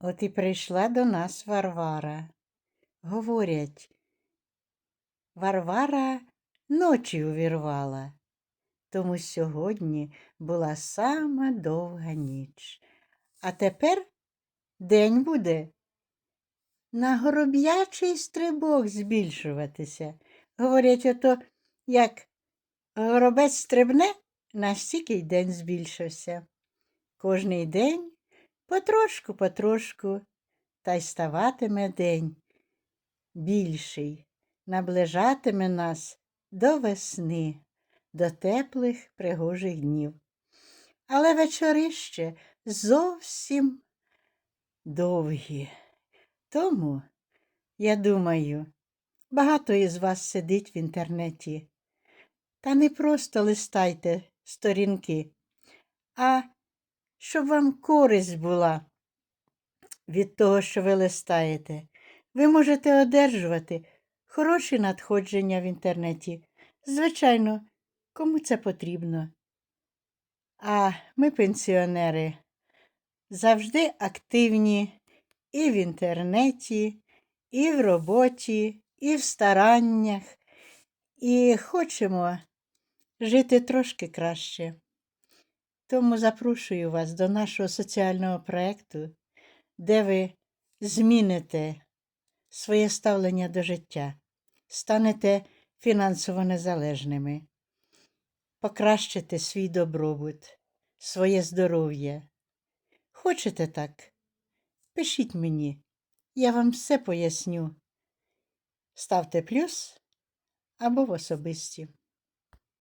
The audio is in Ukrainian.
От і прийшла до нас Варвара. Говорять, Варвара ночі увірвала, тому сьогодні була сама довга ніч. А тепер день буде на гороб'ячий стрибок збільшуватися. Говорять, ото як горобець стрибне, настільки й день збільшився. Кожний день потрошку, потрошку, та й ставатиме день більший, наближатиме нас до весни, до теплих пригожих днів. Але вечори ще зовсім довгі. Тому, я думаю, багато із вас сидить в інтернеті. Та не просто листайте сторінки, а щоб вам користь була від того, що ви листаєте. Ви можете одержувати хороші надходження в інтернеті. Звичайно, кому це потрібно. А ми, пенсіонери, завжди активні і в інтернеті, і в роботі, і в стараннях, і хочемо жити трошки краще. Тому запрошую вас до нашого соціального проєкту, де ви зміните своє ставлення до життя, станете фінансово незалежними, покращите свій добробут, своє здоров'я. Хочете так? Пишіть мені, я вам все поясню. Ставте плюс або в особисті.